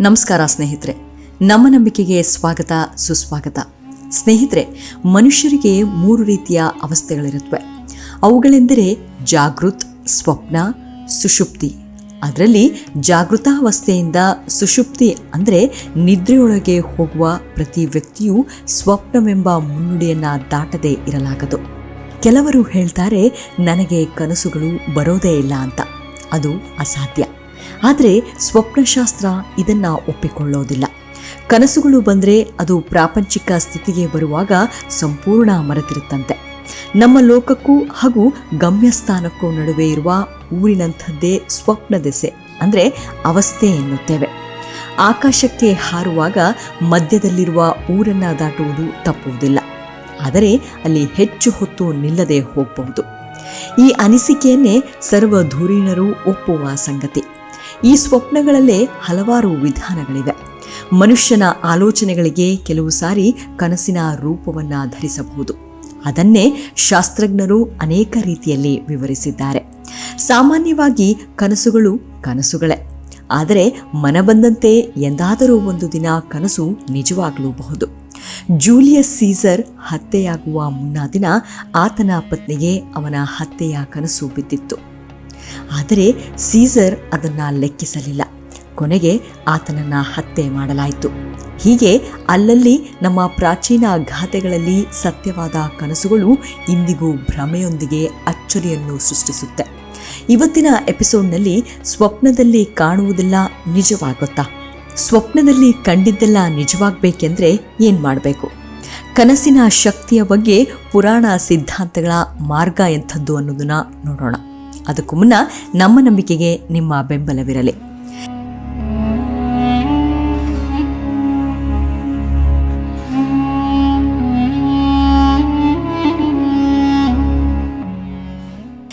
ನಮಸ್ಕಾರ ಸ್ನೇಹಿತರೆ. ನಮ್ಮ ನಂಬಿಕೆಗೆ ಸ್ವಾಗತ, ಸುಸ್ವಾಗತ. ಸ್ನೇಹಿತರೆ, ಮನುಷ್ಯರಿಗೆ ಮೂರು ರೀತಿಯ ಅವಸ್ಥೆಗಳಿರುತ್ತವೆ. ಅವುಗಳೆಂದರೆ ಜಾಗೃತ್, ಸ್ವಪ್ನ, ಸುಷುಪ್ತಿ. ಅದರಲ್ಲಿ ಜಾಗೃತಾವಸ್ಥೆಯಿಂದ ಸುಷುಪ್ತಿ ಅಂದರೆ ನಿದ್ರೆಯೊಳಗೆ ಹೋಗುವ ಪ್ರತಿ ವ್ಯಕ್ತಿಯು ಸ್ವಪ್ನವೆಂಬ ಮುನ್ನುಡಿಯನ್ನು ದಾಟದೇ ಇರಲಾಗದು. ಕೆಲವರು ಹೇಳ್ತಾರೆ, ನನಗೆ ಕನಸುಗಳು ಬರೋದೇ ಇಲ್ಲ ಅಂತ. ಅದು ಅಸಾಧ್ಯ. ಆದರೆ ಸ್ವಪ್ನಶಾಸ್ತ್ರ ಇದನ್ನ ಒಪ್ಪಿಕೊಳ್ಳೋದಿಲ್ಲ. ಕನಸುಗಳು ಬಂದರೆ ಅದು ಪ್ರಾಪಂಚಿಕ ಸ್ಥಿತಿಗೆ ಬರುವಾಗ ಸಂಪೂರ್ಣ ಮರೆತಿರುತ್ತಂತೆ. ನಮ್ಮ ಲೋಕಕ್ಕೂ ಹಾಗೂ ಗಮ್ಯಸ್ಥಾನಕ್ಕೂ ನಡುವೆ ಇರುವ ಊರಿನಂಥದ್ದೇ ಸ್ವಪ್ನ ದೆಸೆ, ಅಂದರೆ ಅವಸ್ಥೆ ಎನ್ನುತ್ತೇವೆ. ಆಕಾಶಕ್ಕೆ ಹಾರುವಾಗ ಮಧ್ಯದಲ್ಲಿರುವ ಊರನ್ನು ದಾಟುವುದು ತಪ್ಪುವುದಿಲ್ಲ. ಆದರೆ ಅಲ್ಲಿ ಹೆಚ್ಚು ಹೊತ್ತು ನಿಲ್ಲದೆ ಹೋಗಬಹುದು. ಈ ಅನಿಸಿಕೆಯನ್ನೇ ಸರ್ವಧೂರೀಣರು ಒಪ್ಪುವ ಸಂಗತಿ. ಈ ಸ್ವಪ್ನಗಳಲ್ಲೇ ಹಲವಾರು ವಿಧಾನಗಳಿವೆ. ಮನುಷ್ಯನ ಆಲೋಚನೆಗಳಿಗೆ ಕೆಲವು ಸಾರಿ ಕನಸಿನ ರೂಪವನ್ನ ಧರಿಸಬಹುದು. ಅದನ್ನೇ ಶಾಸ್ತ್ರಜ್ಞರು ಅನೇಕ ರೀತಿಯಲ್ಲಿ ವಿವರಿಸಿದ್ದಾರೆ. ಸಾಮಾನ್ಯವಾಗಿ ಕನಸುಗಳು ಕನಸುಗಳೇ. ಆದರೆ ಮನಬಂದಂತೆ ಎಂದಾದರೂ ಒಂದು ದಿನ ಕನಸು ನಿಜವಾಗಲೂಬಹುದು. ಜೂಲಿಯಸ್ ಸೀಸರ್ ಹತ್ಯೆಯಾಗುವ ಮುನ್ನ ದಿನ ಆತನ ಪತ್ನಿಗೆ ಅವನ ಹತ್ಯೆಯ ಕನಸು ಬಿದ್ದಿತ್ತು. ಆದರೆ ಸೀಸರ್ ಅದನ್ನು ಲೆಕ್ಕಿಸಲಿಲ್ಲ. ಕೊನೆಗೆ ಆತನನ್ನು ಹತ್ಯೆ ಮಾಡಲಾಯಿತು. ಹೀಗೆ ಅಲ್ಲಲ್ಲಿ ನಮ್ಮ ಪ್ರಾಚೀನ ಗಾಥೆಗಳಲ್ಲಿ ಸತ್ಯವಾದ ಕನಸುಗಳು ಇಂದಿಗೂ ಭ್ರಮೆಯೊಂದಿಗೆ ಅಚ್ಚರಿಯನ್ನು ಸೃಷ್ಟಿಸುತ್ತೆ. ಇವತ್ತಿನ ಎಪಿಸೋಡ್ನಲ್ಲಿ ಸ್ವಪ್ನದಲ್ಲಿ ಕಾಣುವುದೆಲ್ಲ ನಿಜವಾಗುತ್ತಾ ಸ್ವಪ್ನದಲ್ಲಿ ಕಂಡಿದ್ದೆಲ್ಲ ನಿಜವಾಗಬೇಕೆಂದ್ರೆ ಏನು ಮಾಡಬೇಕು? ಕನಸಿನ ಶಕ್ತಿಯ ಬಗ್ಗೆ ಪುರಾಣ ಸಿದ್ಧಾಂತಗಳ ಮಾರ್ಗ ಎಂಥದ್ದು ಅನ್ನೋದನ್ನು ನೋಡೋಣ. ಅದಕ್ಕೂ ಮುನ್ನ ನಮ್ಮ ನಂಬಿಕೆಗೆ ನಿಮ್ಮ ಬೆಂಬಲವಿರಲಿ.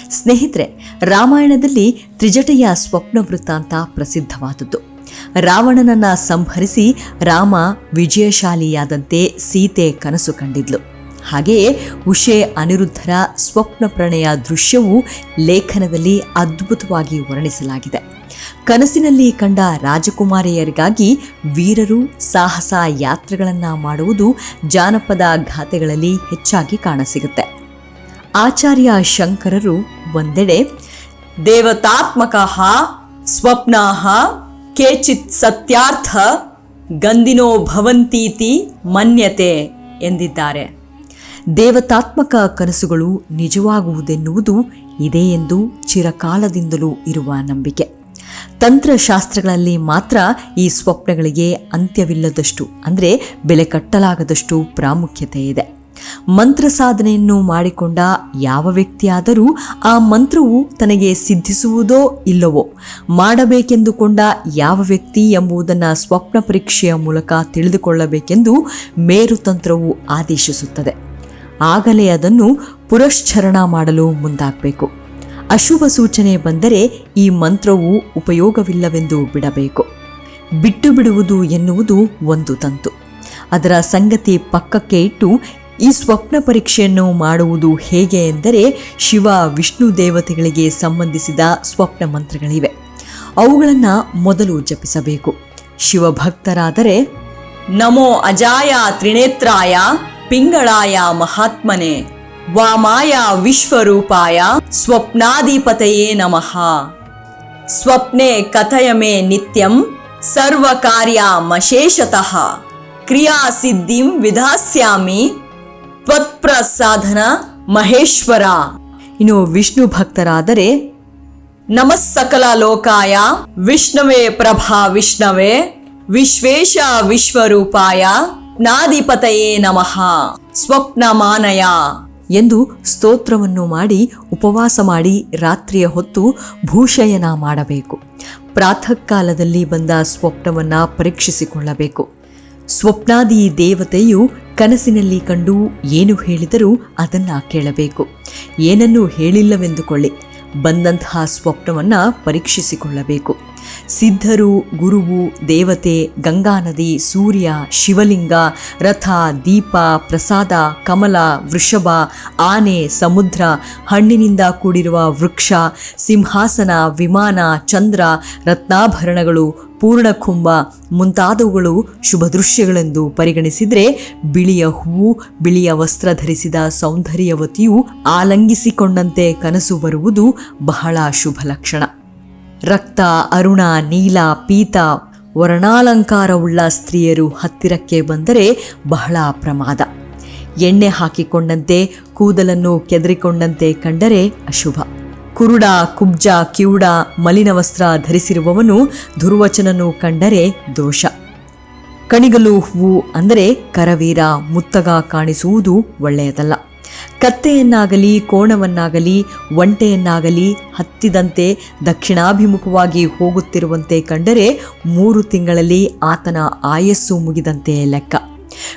ಸ್ನೇಹಿತರೆ, ರಾಮಾಯಣದಲ್ಲಿ ತ್ರಿಜಟೆಯ ಸ್ವಪ್ನ ವೃತ್ತಾಂತ ಪ್ರಸಿದ್ಧವಾದದ್ದು. ರಾವಣನನ್ನ ಸಂಹರಿಸಿ ರಾಮ ವಿಜಯಶಾಲಿಯಾದಂತೆ ಸೀತೆ ಕನಸು ಕಂಡಿದ್ಲು. ಹಾಗೆಯೇ ಉಷೆ ಅನಿರುದ್ಧರ ಸ್ವಪ್ನ ಪ್ರಣಯ ದೃಶ್ಯವು ಲೇಖನದಲ್ಲಿ ಅದ್ಭುತವಾಗಿ ವರ್ಣಿಸಲಾಗಿದೆ. ಕನಸಿನಲ್ಲಿ ಕಂಡ ರಾಜಕುಮಾರಿಯರಿಗಾಗಿ ವೀರರು ಸಾಹಸ ಯಾತ್ರೆಗಳನ್ನು ಮಾಡುವುದು ಜಾನಪದ ಗಾಥೆಗಳಲ್ಲಿ ಹೆಚ್ಚಾಗಿ ಕಾಣಸಿಗುತ್ತೆ. ಆಚಾರ್ಯ ಶಂಕರರು ಒಂದೆಡೆ, ದೇವತಾತ್ಮಕ ಸ್ವಪ್ನಾಹ ಕೇಚಿತ್ ಸತ್ಯಾರ್ಥ ಗಂದಿನೋ ಭವಂತೀತಿ ಮನ್ಯತೆ ಎಂದಿದ್ದಾರೆ. ದೇವತಾತ್ಮಕ ಕನಸುಗಳು ನಿಜವಾಗುವುದೆನ್ನುವುದು ಇದೆ ಎಂದು ಚಿರಕಾಲದಿಂದಲೂ ಇರುವ ನಂಬಿಕೆ. ತಂತ್ರಶಾಸ್ತ್ರಗಳಲ್ಲಿ ಮಾತ್ರ ಈ ಸ್ವಪ್ನಗಳಿಗೆ ಅಂತ್ಯವಿಲ್ಲದಷ್ಟು, ಅಂದರೆ ಬೆಲೆ ಕಟ್ಟಲಾಗದಷ್ಟು ಪ್ರಾಮುಖ್ಯತೆ ಇದೆ. ಮಂತ್ರ ಸಾಧನೆಯನ್ನು ಮಾಡಿಕೊಂಡ ಯಾವ ವ್ಯಕ್ತಿಯಾದರೂ ಆ ಮಂತ್ರವು ತನಗೆ ಸಿದ್ಧಿಸುವುದೋ ಇಲ್ಲವೋ, ಮಾಡಬೇಕೆಂದುಕೊಂಡ ಯಾವ ವ್ಯಕ್ತಿ ಎಂಬುದನ್ನು ಸ್ವಪ್ನ ಪರೀಕ್ಷೆಯ ಮೂಲಕ ತಿಳಿದುಕೊಳ್ಳಬೇಕೆಂದು ಮೇರುತಂತ್ರವು ಆದೇಶಿಸುತ್ತದೆ. ಆಗಲೇ ಅದನ್ನು ಪುರಶ್ಚರಣ ಮಾಡಲು ಮುಂದಾಗಬೇಕು. ಅಶುಭ ಸೂಚನೆ ಬಂದರೆ ಈ ಮಂತ್ರವು ಉಪಯೋಗವಿಲ್ಲವೆಂದು ಬಿಡಬೇಕು. ಬಿಟ್ಟು ಬಿಡುವುದು ಎನ್ನುವುದು ಒಂದು ತಂತು. ಅದರ ಸಂಗತಿ ಪಕ್ಕಕ್ಕೆ ಇಟ್ಟು ಈ ಸ್ವಪ್ನ ಪರೀಕ್ಷೆಯನ್ನು ಮಾಡುವುದು ಹೇಗೆ ಎಂದರೆ ಶಿವ, ವಿಷ್ಣು ದೇವತೆಗಳಿಗೆ ಸಂಬಂಧಿಸಿದ ಸ್ವಪ್ನ ಮಂತ್ರಗಳಿವೆ. ಅವುಗಳನ್ನು ಮೊದಲು ಜಪಿಸಬೇಕು. ಶಿವಭಕ್ತರಾದರೆ, ನಮೋ ಅಜಾಯ ತ್ರಿನೇತ್ರಾಯ ಪಿಂಗಳಾಯ ಮಹಾತ್ಮನೆ, ವಾಮಾಯ ವಿಶ್ವರೂಪಾಯ ಸ್ವಪ್ನಾಧಿಪತಯೇ ನಮಃ. ಸ್ವಪ್ನೆ ಕಥಯ ಮೇ ನಿತ್ಯಂ ಸರ್ವ ಕಾರ್ಯ ಮಶೇಷತಃ. ಕ್ರಿಯಾ ಸಿದ್ಧಿಂ ವಿಧಾಸ್ಯಾಮಿ, ತ್ವತ್ಪ್ರಸಾಧನ ಮಹೇಶ್ವರ. ಇನ್ನು ವಿಷ್ಣು ಭಕ್ತರಾದರೆ, ನಮಸ್ಸಕಲ ಲೋಕಾಯ, ವಿಷ್ಣವೇ ಪ್ರಭಾ ವಿಷ್ಣವೇ, ವಿಶ್ವೇಶ ವಿಶ್ವರೂಪಾಯ ನಾಧಿಪತಯೇ ನಮಃ. ಸ್ವಪ್ನಮಾನಯ. ಎಂದು ಸ್ತೋತ್ರವನ್ನು ಮಾಡಿ ಉಪವಾಸ ಮಾಡಿ ರಾತ್ರಿಯ ಹೊತ್ತು ಭೂಶಯನ ಮಾಡಬೇಕು. ಪ್ರಾತಃ ಕಾಲದಲ್ಲಿ ಬಂದ ಸ್ವಪ್ನವನ್ನು ಪರೀಕ್ಷಿಸಿಕೊಳ್ಳಬೇಕು. ಸ್ವಪ್ನಾದಿ ದೇವತೆಯು ಕನಸಿನಲ್ಲಿ ಕಂಡು ಏನು ಹೇಳಿದರೂ ಅದನ್ನು ಕೇಳಬೇಕು. ಏನನ್ನೂ ಹೇಳಿಲ್ಲವೆಂದುಕೊಳ್ಳಿ. ಬಂದಂತಹ ಸ್ವಪ್ನವನ್ನು ಪರೀಕ್ಷಿಸಿಕೊಳ್ಳಬೇಕು. ಸಿದ್ಧರು, ಗುರುವು, ದೇವತೆ, ಗಂಗಾ ನದಿ, ಸೂರ್ಯ, ಶಿವಲಿಂಗ, ರಥ, ದೀಪ, ಪ್ರಸಾದ, ಕಮಲ, ವೃಷಭ, ಆನೆ, ಸಮುದ್ರ, ಹಣ್ಣಿನಿಂದ ಕೂಡಿರುವ ವೃಕ್ಷ, ಸಿಂಹಾಸನ, ವಿಮಾನ, ಚಂದ್ರ, ರತ್ನಾಭರಣಗಳು, ಪೂರ್ಣಕುಂಭ ಮುಂತಾದವುಗಳು ಶುಭ ದೃಶ್ಯಗಳೆಂದು ಪರಿಗಣಿಸಿದರೆ ಬಿಳಿಯ ಹೂವು, ಬಿಳಿಯ ವಸ್ತ್ರ ಧರಿಸಿದ ಸೌಂದರ್ಯವತಿಯು ಆಲಂಗಿಸಿಕೊಂಡಂತೆ ಕನಸು ಬರುವುದು ಬಹಳ ಶುಭ ಲಕ್ಷಣ. ರಕ್ತ, ಅರುಣ, ನೀಲ, ಪೀತ ವರ್ಣಾಲಂಕಾರವುಳ್ಳ ಸ್ತ್ರೀಯರು ಹತ್ತಿರಕ್ಕೆ ಬಂದರೆ ಬಹಳ ಪ್ರಮಾದ. ಎಣ್ಣೆ ಹಾಕಿಕೊಂಡಂತೆ, ಕೂದಲನ್ನು ಕೆದರಿಕೊಂಡಂತೆ ಕಂಡರೆ ಅಶುಭ. ಕುರುಡ, ಕುಬ್ಜ, ಕಿವುಡ ಮಲಿನ ವಸ್ತ್ರ ಧರಿಸಿರುವವನು ದುರ್ವಚನನು ಕಂಡರೆ ದೋಷ. ಕಣಿಗಲು ಹೂವು ಅಂದರೆ ಕರವೀರ, ಮುತ್ತಗ ಕಾಣಿಸುವುದು ಒಳ್ಳೆಯದಲ್ಲ. ಕತ್ತೆಯನ್ನಾಗಲಿ, ಕೋಣವನ್ನಾಗಲಿ, ಒಂಟೆಯನ್ನಾಗಲಿ ಹತ್ತಿದಂತೆ ದಕ್ಷಿಣಾಭಿಮುಖವಾಗಿ ಹೋಗುತ್ತಿರುವಂತೆ ಕಂಡರೆ ಮೂರು ತಿಂಗಳಲ್ಲಿ ಆತನ ಆಯಸ್ಸು ಮುಗಿದಂತೆ ಲೆಕ್ಕ.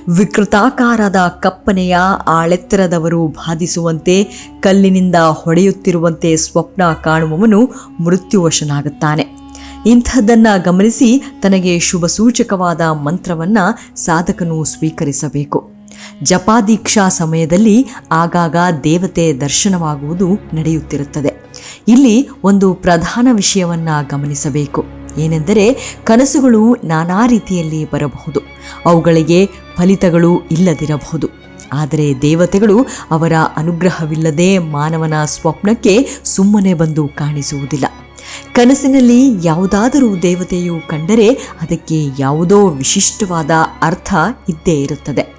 ವಿಕೃತಾಕಾರದ ಕಪ್ಪನೆಯ ಆಳೆತ್ತರದವರು ಬಾಧಿಸುವಂತೆ, ಕಲ್ಲಿನಿಂದ ಹೊಡೆಯುತ್ತಿರುವಂತೆ ಸ್ವಪ್ನ ಕಾಣುವವನು ಮೃತ್ಯುವಶನಾಗುತ್ತಾನೆ. ಇಂಥದ್ದನ್ನು ಗಮನಿಸಿ ತನಗೆ ಶುಭ ಸೂಚಕವಾದ ಮಂತ್ರವನ್ನು ಸಾಧಕನು ಸ್ವೀಕರಿಸಬೇಕು. ಜಪಾದೀಕ್ಷಾ ಸಮಯದಲ್ಲಿ ಆಗಾಗ ದೇವತೆ ದರ್ಶನವಾಗುವುದು ನಡೆಯುತ್ತಿರುತ್ತದೆ. ಇಲ್ಲಿ ಒಂದು ಪ್ರಧಾನ ವಿಷಯವನ್ನು ಗಮನಿಸಬೇಕು. ಏನೆಂದರೆ ಕನಸುಗಳು ನಾನಾ ರೀತಿಯಲ್ಲಿ ಬರಬಹುದು. ಅವುಗಳಿಗೆ ಫಲಿತಗಳು ಇಲ್ಲದಿರಬಹುದು. ಆದರೆ ದೇವತೆಗಳು ಅವರ ಅನುಗ್ರಹವಿಲ್ಲದೆ ಮಾನವನ ಸ್ವಪ್ನಕ್ಕೆ ಸುಮ್ಮನೆ ಬಂದು ಕಾಣಿಸುವುದಿಲ್ಲ. ಕನಸಿನಲ್ಲಿ ಯಾವುದಾದರೂ ದೇವತೆಯು ಕಂಡರೆ ಅದಕ್ಕೆ ಯಾವುದೋ ವಿಶಿಷ್ಟವಾದ ಅರ್ಥ ಇದ್ದೇ ಇರುತ್ತದೆ.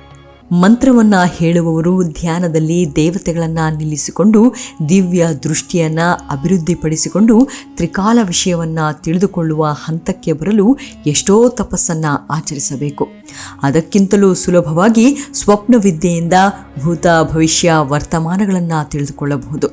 ಮಂತ್ರವನ್ನ ಹೇಳುವವರು ಧ್ಯಾನದಲ್ಲಿ ದೇವತೆಗಳನ್ನು ನಿಲ್ಲಿಸಿಕೊಂಡು ದಿವ್ಯ ದೃಷ್ಟಿಯನ್ನು ಅಭಿವೃದ್ಧಿಪಡಿಸಿಕೊಂಡು ತ್ರಿಕಾಲ ವಿಷಯವನ್ನು ತಿಳಿದುಕೊಳ್ಳುವ ಹಂತಕ್ಕೆ ಬರಲು ಎಷ್ಟೋ ತಪಸ್ಸನ್ನು ಆಚರಿಸಬೇಕು. ಅದಕ್ಕಿಂತಲೂ ಸುಲಭವಾಗಿ ಸ್ವಪ್ನವಿದ್ಯೆಯಿಂದ ಭೂತ ಭವಿಷ್ಯ ವರ್ತಮಾನಗಳನ್ನು ತಿಳಿದುಕೊಳ್ಳಬಹುದು.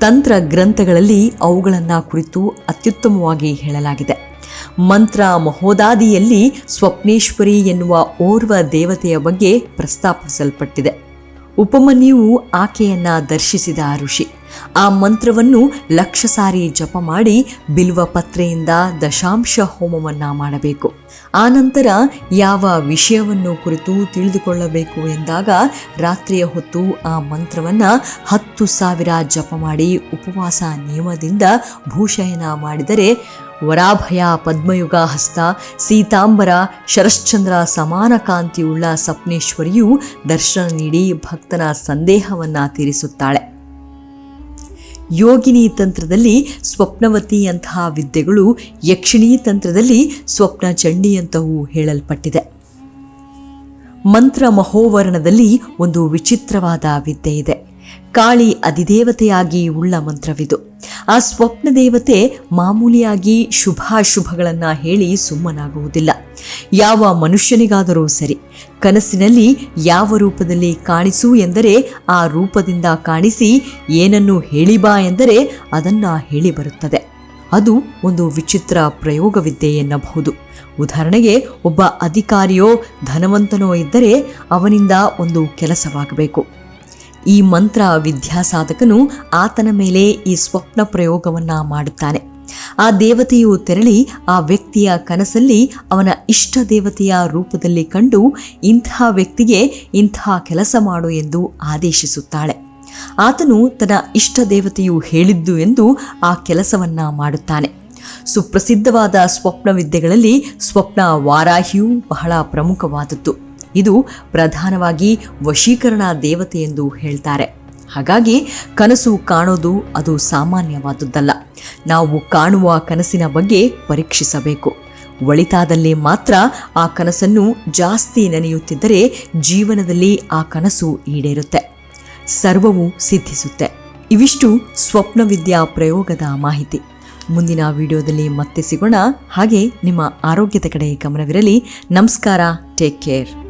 ತಂತ್ರ ಗ್ರಂಥಗಳಲ್ಲಿ ಅವುಗಳನ್ನು ಕುರಿತು ಅತ್ಯುತ್ತಮವಾಗಿ ಹೇಳಲಾಗಿದೆ. ಮಂತ್ರ ಮಹೋದಾದಿಯಲ್ಲಿ ಸ್ವಪ್ನೇಶ್ವರಿ ಎನ್ನುವ ಓರ್ವ ದೇವತೆಯ ಬಗ್ಗೆ ಪ್ರಸ್ತಾಪಿಸಲ್ಪಟ್ಟಿದೆ. ಉಪಮನ್ಯುವು ಆಕೆಯನ್ನ ದರ್ಶಿಸಿದ ಋಷಿ. ಆ ಮಂತ್ರವನ್ನು ಲಕ್ಷ ಸಾರಿ ಜಪ ಮಾಡಿ ಬಿಲ್ವ ಪತ್ರೆಯಿಂದ ದಶಾಂಶ ಹೋಮವನ್ನ ಮಾಡಬೇಕು. ಆನಂತರ ಯಾವ ವಿಷಯವನ್ನು ಕುರಿತು ತಿಳಿದುಕೊಳ್ಳಬೇಕು ಎಂದಾಗ ರಾತ್ರಿಯ ಹೊತ್ತು ಆ ಮಂತ್ರವನ್ನು ಹತ್ತು ಸಾವಿರ ಜಪ ಮಾಡಿ ಉಪವಾಸ ನಿಯಮದಿಂದ ಭೂಶಯನ ಮಾಡಿದರೆ ವರಾಭಯ ಪದ್ಮಯುಗ ಹಸ್ತ, ಸೀತಾಂಬರ, ಶರಶ್ಚಂದ್ರ ಸಮಾನ ಕಾಂತಿಯುಳ್ಳ ಸಪ್ನೇಶ್ವರಿಯು ದರ್ಶನ ನೀಡಿ ಭಕ್ತನ ಸಂದೇಹವನ್ನ ತೀರಿಸುತ್ತಾಳೆ. ಯೋಗಿನಿ ತಂತ್ರದಲ್ಲಿ ಸ್ವಪ್ನವತಿಯಂತಹ ವಿದ್ಯೆಗಳು ಯಕ್ಷಿಣಿ ತಂತ್ರದಲ್ಲಿ ಸ್ವಪ್ನ ಚಂಡಿಯಂತಹೂ ಹೇಳಲ್ಪಟ್ಟಿದೆ. ಮಂತ್ರ ಮಹೋವರಣದಲ್ಲಿ ಒಂದು ವಿಚಿತ್ರವಾದ ವಿದ್ಯೆ ಇದೆ. ಕಾಳಿ ಅಧಿದೇವತೆಯಾಗಿ ಉಳ್ಳ ಮಂತ್ರವಿದು. ಆ ಸ್ವಪ್ನ ದೇವತೆ ಮಾಮೂಲಿಯಾಗಿ ಶುಭಾಶುಭಗಳನ್ನು ಹೇಳಿ ಸುಮ್ಮನಾಗುವುದಿಲ್ಲ. ಯಾವ ಮನುಷ್ಯನಿಗಾದರೂ ಸರಿ, ಕನಸಿನಲ್ಲಿ ಯಾವ ರೂಪದಲ್ಲಿ ಕಾಣಿಸು ಎಂದರೆ ಆ ರೂಪದಿಂದ ಕಾಣಿಸಿ ಏನನ್ನು ಹೇಳಿಬಾ ಎಂದರೆ ಅದನ್ನು ಹೇಳಿ ಬರುತ್ತದೆ. ಅದು ಒಂದು ವಿಚಿತ್ರ ಪ್ರಯೋಗವಿದ್ದೆ ಎನ್ನಬಹುದು. ಉದಾಹರಣೆಗೆ, ಒಬ್ಬ ಅಧಿಕಾರಿಯೋ ಧನವಂತನೋ ಇದ್ದರೆ ಅವನಿಂದ ಒಂದು ಕೆಲಸವಾಗಬೇಕು. ಈ ಮಂತ್ರ ವಿದ್ಯಾಸಾಧಕನು ಆತನ ಮೇಲೆ ಈ ಸ್ವಪ್ನ ಪ್ರಯೋಗವನ್ನು ಮಾಡುತ್ತಾನೆ. ಆ ದೇವತೆಯು ತೆರಳಿ ಆ ವ್ಯಕ್ತಿಯ ಕನಸಲ್ಲಿ ಅವನ ಇಷ್ಟ ದೇವತೆಯ ರೂಪದಲ್ಲಿ ಕಂಡು ಇಂಥ ವ್ಯಕ್ತಿಗೆ ಇಂಥ ಕೆಲಸ ಮಾಡು ಎಂದು ಆದೇಶಿಸುತ್ತಾಳೆ. ಆತನು ತನ್ನ ಇಷ್ಟ ದೇವತೆಯು ಹೇಳಿದ್ದು ಎಂದು ಆ ಕೆಲಸವನ್ನು ಮಾಡುತ್ತಾನೆ. ಸುಪ್ರಸಿದ್ಧವಾದ ಸ್ವಪ್ನ ವಿದ್ಯೆಗಳಲ್ಲಿ ಸ್ವಪ್ನ ವಾರಾಹಿಯು ಬಹಳ ಪ್ರಮುಖವಾದದ್ದು. ಇದು ಪ್ರಧಾನವಾಗಿ ವಶೀಕರಣ ದೇವತೆ ಎಂದು ಹೇಳ್ತಾರೆ. ಹಾಗಾಗಿ ಕನಸು ಕಾಣೋದು ಅದು ಸಾಮಾನ್ಯವಾದದ್ದಲ್ಲ. ನಾವು ಕಾಣುವ ಕನಸಿನ ಬಗ್ಗೆ ಪರೀಕ್ಷಿಸಬೇಕು. ಒಳಿತಾದಲ್ಲಿ ಮಾತ್ರ ಆ ಕನಸನ್ನು ಜಾಸ್ತಿ ನೆನೆಯುತ್ತಿದ್ದರೆ ಜೀವನದಲ್ಲಿ ಆ ಕನಸು ಈಡೇರುತ್ತೆ. ಸರ್ವವು ಸಿದ್ಧಿಸುತ್ತೆ. ಇವಿಷ್ಟು ಸ್ವಪ್ನವಿದ್ಯಾ ಪ್ರಯೋಗದ ಮಾಹಿತಿ. ಮುಂದಿನ ವಿಡಿಯೋದಲ್ಲಿ ಮತ್ತೆ ಸಿಗೋಣ. ಹಾಗೆ ನಿಮ್ಮ ಆರೋಗ್ಯದ ಕಡೆ ಗಮನವಿರಲಿ. ನಮಸ್ಕಾರ. Take care